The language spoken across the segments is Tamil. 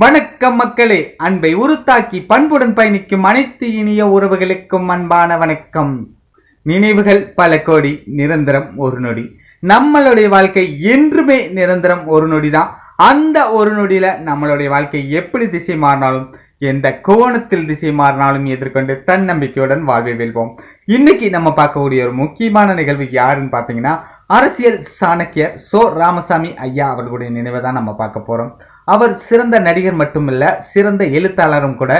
வணக்கம் மக்களே. அன்பை உருத்தாக்கி பண்புடன் பயணிக்கும் அனைத்து இனிய உறவுகளுக்கும் அன்பான வணக்கம். நினைவுகள் பல கோடி நிரந்தரம் ஒரு நொடி. நம்மளுடைய வாழ்க்கை என்றுமே நிரந்தரம் ஒரு நொடி தான் அந்த ஒரு நொடியில நம்மளுடைய வாழ்க்கை எப்படி திசை மாறினாலும் எந்த கோணத்தில் திசை மாறினாலும் எதிர்கொண்டு தன்னம்பிக்கையுடன் வாழ்வை வெல்வோம். இன்னைக்கு நம்ம பார்க்கக்கூடிய ஒரு முக்கியமான நிகழ்வு யாருன்னு பார்த்தீங்கன்னா அரசியல் சாணக்கியர் சோ. ராமசாமி ஐயா அவர்களுடைய நினைவை தான் நம்ம பார்க்க போறோம். அவர் சிறந்த நடிகர் மட்டுமில்ல சிறந்த எழுத்தாளரும் கூட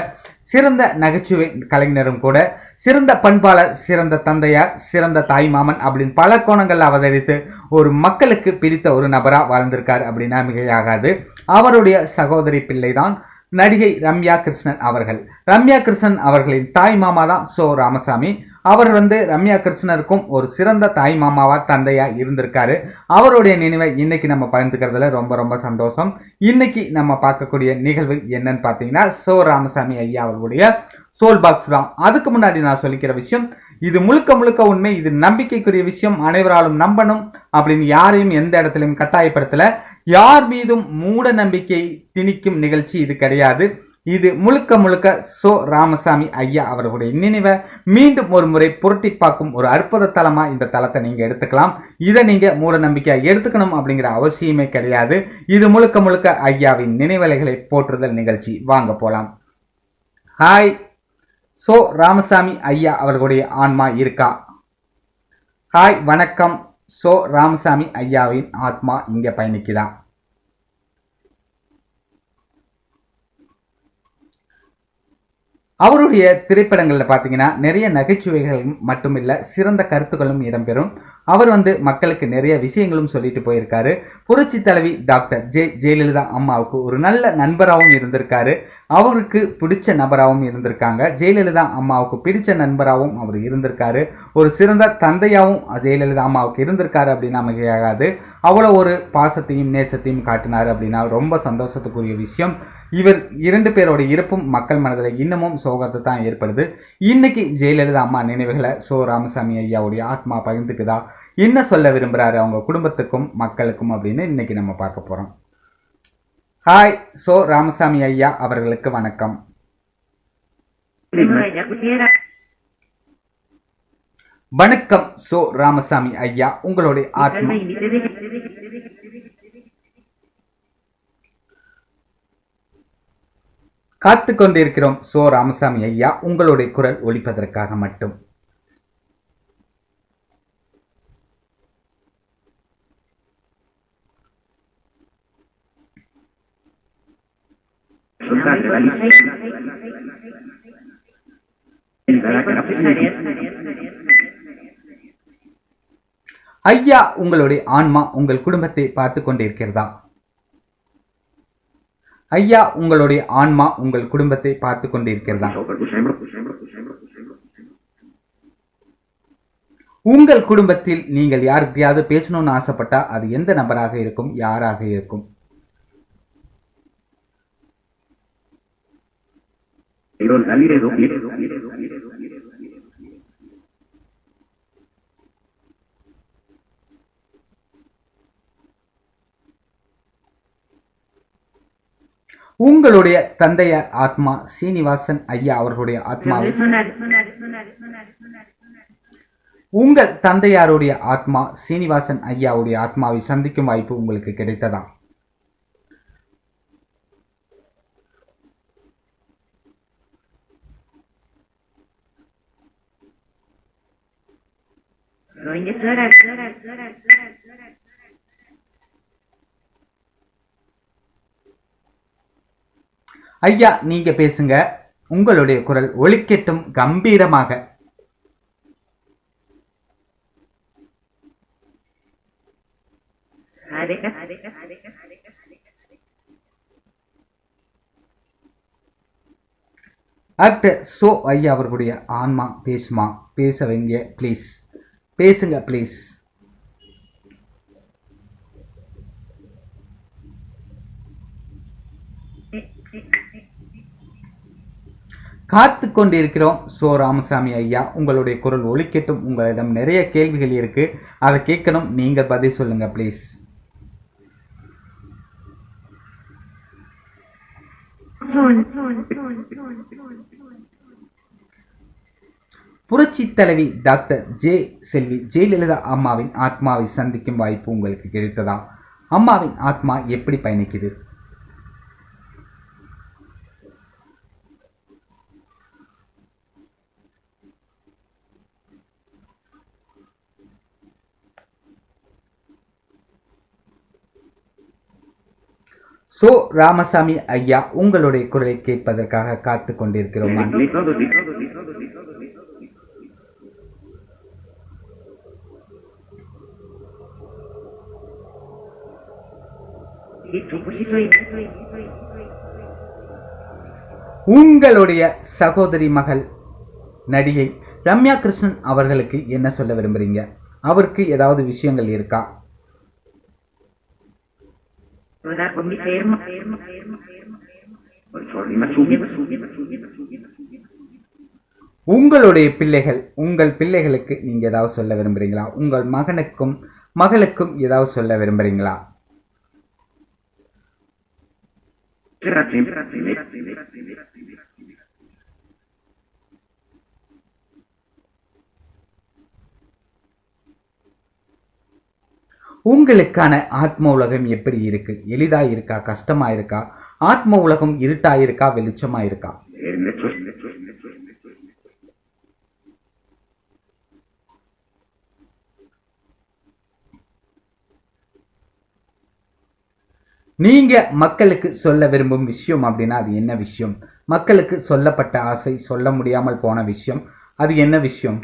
சிறந்த நகைச்சுவை கலைஞரும் கூட சிறந்த பண்பாளர் சிறந்த தந்தையார் சிறந்த தாய்மாமன் அப்படின்னு பல கோணங்கள் அவதரித்து ஒரு மக்களுக்கு பிடித்த ஒரு நபராக வாழ்ந்திருக்கார் அப்படின்னா மிகையாகாது. அவருடைய சகோதரி பிள்ளை தான் நடிகை ரம்யா கிருஷ்ணன் அவர்கள். ரம்யா கிருஷ்ணன் அவர்களின் தாய் மாமா தான் சோ ராமசாமி. அவர் வந்து ரம்யா கிருஷ்ணருக்கும் ஒரு சிறந்த தாய் மாமாவா தந்தையா இருந்திருக்காரு. அவருடைய நினைவை இன்னைக்கு நம்ம பகிர்ந்துக்கிறதுல ரொம்ப ரொம்ப சந்தோஷம். இன்னைக்கு நம்ம பார்க்கக்கூடிய நிகழ்வு என்னன்னு பார்த்தீங்கன்னா சோ ராமசாமி ஐயா அவர்களுடைய சோல் பாக்ஸ் தான். அதுக்கு முன்னாடி நான் சொல்லிக்கிற விஷயம் இது முழுக்க முழுக்க உண்மை இது நம்பிக்கைக்குரிய விஷயம் அனைவராலும் நம்பணும் அப்படின்னு யாரையும் எந்த இடத்துலையும் கட்டாயப்படுத்தல. யார் மீதும் மூட நம்பிக்கை திணிக்கும் நிகழ்ச்சி இது கிடையாது. இது முழுக்க முழுக்க சோ ராமசாமி ஐயா அவர்களுடைய நினைவை மீண்டும் ஒரு முறை புரட்டி பார்க்கும் ஒரு அற்புத தலமா இந்த தலத்தை நீங்க எடுத்துக்கலாம். இதை நீங்க மூட நம்பிக்கையா எடுத்துக்கணும் அப்படிங்கிற அவசியமே கிடையாது. இது முழுக்க முழுக்க ஐயாவின் நினைவலைகளை போற்றுதல் நிகழ்ச்சி. வாங்க போலாம். ஹாய் சோ ராமசாமி ஐயா அவர்களுடைய ஆன்மா இருக்கா? ஹாய் வணக்கம். சோ ராமசாமி ஐயாவின் ஆத்மா இங்க பயணிக்குதான் அவருடைய திரைப்படங்களில் பார்த்தீங்கன்னா நிறைய நகைச்சுவைகளும் மட்டுமில்லை சிறந்த கருத்துக்களும் இடம்பெறும். அவர் வந்து மக்களுக்கு நிறைய விஷயங்களும் சொல்லிட்டு போயிருக்காரு. புரட்சி தலைவி டாக்டர் ஜெ ஜெயலலிதா அம்மாவுக்கு ஒரு நல்ல நண்பராகவும் இருந்திருக்காரு. அவருக்கு பிடிச்ச நபராகவும் இருந்திருக்காங்க. ஜெயலலிதா அம்மாவுக்கு பிடிச்ச நண்பராகவும் அவர் இருந்திருக்காரு. ஒரு சிறந்த தந்தையாகவும் ஜெயலலிதா அம்மாவுக்கு இருந்திருக்காரு அப்படின்னா மிகையாகாது அவ்வளோ ஒரு பாசத்தையும் நேசத்தையும் காட்டினார் அப்படின்னா ரொம்ப சந்தோஷத்துக்குரிய விஷயம். இவர் இரண்டு பேரோட இறப்பும் மக்கள் மனதில் இன்னமும் சோகத்தை தான் ஏற்படுது. இன்னைக்கு ஜெயலலிதா அம்மா நினைவுகளை சோ ராமசாமி ஐயாவுடைய ஆத்மா பகிர்ந்துக்குதா? என்ன சொல்ல விரும்புகிறாரு அவங்க குடும்பத்துக்கும் மக்களுக்கும் அப்படின்னு இன்னைக்கு நம்ம பார்க்க போறோம். ஹாய் சோ ராமசாமி ஐயா அவர்களுக்கு வணக்கம். வணக்கம் சோ ராமசாமி ஐயா உங்களுடைய ஆத்மா. காத்து கொண்டிருக்கிறோம் சோ ராமசாமி ஐயா உங்களுடைய குரல் ஒழிப்பதற்காக மட்டும். ஐயா உங்களுடைய ஆன்மா உங்கள் குடும்பத்தை பார்த்து கொண்டிருக்கிறதா ஐயா உங்களுடைய ஆன்மா உங்கள் குடும்பத்தை பார்த்து கொண்டிருக்கிறதா? உங்கள் குடும்பத்தில் நீங்கள் யாருக்கையாவது பேசணும்னு ஆசைப்பட்டா அது எந்த நபராக இருக்கும் யாராக இருக்கும்? உங்களுடைய தந்தையார் ஆத்மா சீனிவாசன் ஐயா அவர்களுடைய ஆத்மாவை. உங்கள் தந்தையாருடைய ஆத்மா சீனிவாசன் ஐயாவுடைய ஆத்மாவை சந்திக்கும் வாய்ப்பு உங்களுக்கு கிடைத்ததா? ஐயா நீங்க பேசுங்க. உங்களுடைய குரல் ஒலிக்கட்டும் கம்பீரமாக. ஆக்டர் சோ ஐயா அவர்களுடைய ஆன்மா பேசுமா? பேச வைங்க ப்ளீஸ் பேசுங்க ப்ளீஸ் காத்து கொண்டிருக்கிறோம் சோ ராமசாமி ஐயா உங்களுடைய குரல் ஒலிக்கட்டும். உங்களிடம் நிறைய கேள்விகள் இருக்கு. அதை கேட்கணும். நீங்கள் பதில் சொல்லுங்க ப்ளீஸ் புரட்சி தலைவி டாக்டர் ஜே செல்வி ஜெயலலிதா அம்மாவின் ஆத்மாவை சந்திக்கும் வாய்ப்பு உங்களுக்கு கிடைத்ததா? அம்மாவின் ஆத்மா எப்படி பயணிக்குது? சோ ராமசாமி ஐயா உங்களுடைய குரலை கேட்பதற்காக காத்து கொண்டிருக்கிறோம். உங்களுடைய சகோதரி மகள் நடிகை ரம்யா கிருஷ்ணன் அவர்களுக்கு என்ன சொல்ல விரும்புறீங்க? அவருக்கு ஏதாவது விஷயங்கள் இருக்கா? Hola, con mi fermo, fermo, fermo, fermo. உங்களுடைய பிள்ளைகள் உங்கள் பிள்ளைகளுக்கு நீங்க ஏதாவது சொல்ல விரும்புறீங்களா உங்கள் மகனுக்கும் மகளுக்கும் ஏதாவது சொல்ல விரும்புறீங்களா உங்களுக்கான ஆத்ம உலகம் எப்படி இருக்கு? எளிதா இருக்கா? கஷ்டமா இருக்கா? ஆத்ம உலகம் இருட்டா இருக்கா? வெளிச்சமா இருக்கா? நீங்க மக்களுக்கு சொல்ல விரும்பும் விஷயம் அப்படின்னா அது என்ன விஷயம்? மக்களுக்கு சொல்லப்பட்ட ஆசை சொல்ல முடியாமல் போன விஷயம் அது என்ன விஷயம்?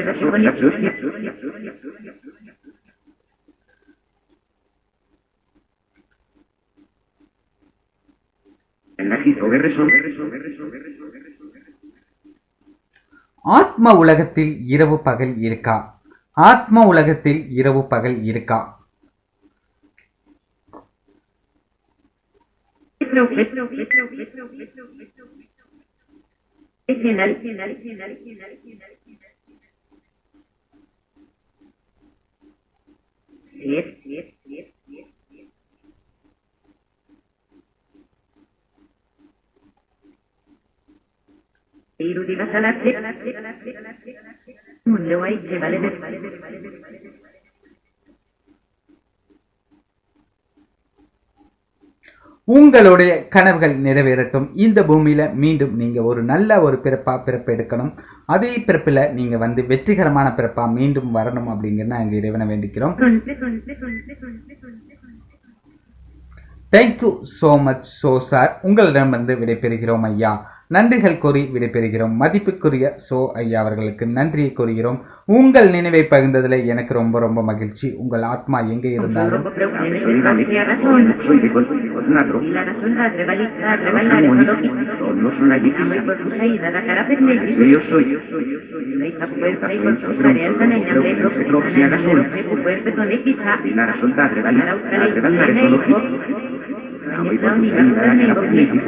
Resolver, resolver, resolver, resolver, resolver. ஆத்ம உலகத்தில் இரவு பகல் இருக்கா ஆத்ம உங்களுடைய கனவுகள் நிறைவேறட்டும். இந்த பூமியில மீண்டும் நீங்க ஒரு நல்ல ஒரு பிறப்பா பிறப்பு எடுக்கணும். அதே பிறப்புல நீங்க வந்து வெற்றிகரமான பிறப்பா மீண்டும் வரணும் அப்படிங்கிறத நாங்க இறைவனை வேண்டிக்கிறோம். Thank you so much so sir உங்களிடம் வந்து விடைபெறுகிறோம் ஐயா. நன்றிகள் கூறி விடைபெறுகிறோம். மதிப்புக்குரிய சோ ஐயா அவர்களுக்கு நன்றியை கூறுகிறோம். உங்கள் நினைவை பகிர்ந்ததில் எனக்கு ரொம்ப ரொம்ப மகிழ்ச்சி. உங்கள் ஆத்மா எங்கே இருந்தாலும்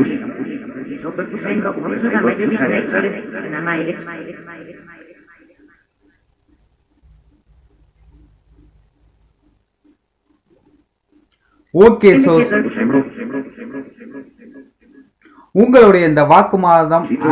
la ஓகே sembro. உங்களுடைய இந்த வாக்குமாதம் Sì, tu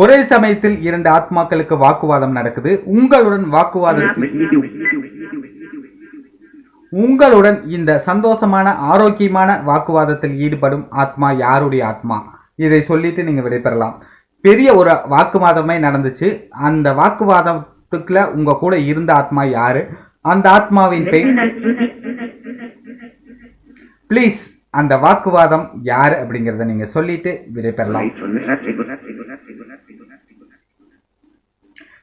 ஒரே சமயத்தில் இரண்டு ஆத்மாக்களுக்கு வாக்குவாதம் நடக்குது. உங்களுடன் più. உங்களுடன் இந்த சந்தோஷமான ஆரோக்கியமான வாக்குவாதத்தில் ஈடுபடும் ஆத்மா யாருடைய ஆத்மா? இதை சொல்லிட்டு நீங்க விடைபெறலாம். பெரிய ஒரு வாக்குவாதமே நடந்துச்சு. அந்த வாக்குவாதத்துக்குள்ள உங்க கூட இருந்த ஆத்மா யாரு? அந்த ஆத்மாவின் பெயர். ப்ளீஸ் அந்த வாக்குவாதம் யாரு அப்படிங்கறத நீங்க சொல்லிட்டு விடைபெறலாம்.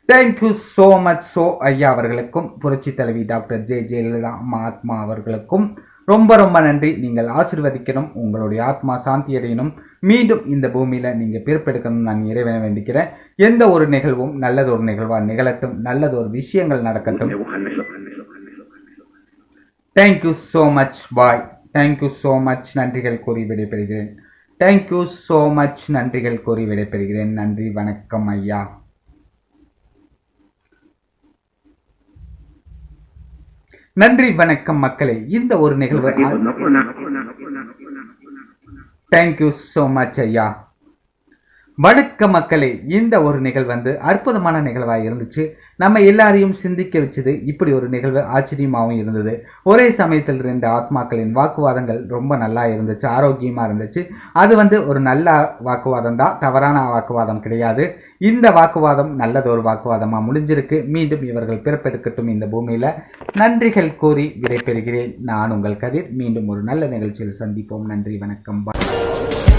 Thank you so much so ஐயா அவர்களுக்கும் புரட்சி தலைவி டாக்டர் ஜே ஜெயலலிதா அம்மா ஆத்மா அவர்களுக்கும் ரொம்ப ரொம்ப நன்றி. நீங்கள் ஆசிர்வதிக்கணும் உங்களுடைய ஆத்மா சாந்தி அடையணும். மீண்டும் இந்த பூமியில் நீங்கள் பிறப்பெடுக்கணும் நான் இறைவனை வேண்டிக்கிறேன். எந்த ஒரு நிகழ்வும் நல்லது ஒரு நிகழ்வாக நிகழட்டும் நல்லது ஒரு விஷயங்கள் நடக்கட்டும். Thank you so much bye thank you so much நன்றிகள் கூறி விடைபெறுகிறேன். தேங்க்யூ ஸோ மச் நன்றிகள் கூறி விடைபெறுகிறேன். நன்றி வணக்கம் ஐயா. நன்றி வணக்கம் மக்களே இந்த ஒரு நிகழ்வு. தேங்க்யூ ஸோ மச் ஐயா வணக்க மக்களே இந்த ஒரு நிகழ்வு வந்து அற்புதமான நிகழ்வாக இருந்துச்சு. நம்ம எல்லாரையும் சிந்திக்க வச்சது இப்படி ஒரு நிகழ்வு ஆச்சரியமாகவும் இருந்தது. ஒரே சமயத்தில் இருந்த ஆத்மாக்களின் வாக்குவாதங்கள் ரொம்ப நல்லா இருந்துச்சு ஆரோக்கியமாக இருந்துச்சு. அது வந்து ஒரு நல்ல வாக்குவாதம் தான் தவறான வாக்குவாதம் கிடையாது. இந்த வாக்குவாதம் நல்லதொரு வாக்குவாதமாக முடிஞ்சிருக்கு. மீண்டும் இவர்கள் பிறப்பெடுக்கட்டும் இந்த பூமியில். நன்றிகள் கூறி விடைபெறுகிறேன். நான் உங்கள் கதிர். மீண்டும் ஒரு நல்ல நிகழ்ச்சியில் சந்திப்போம். நன்றி வணக்கம். Bye.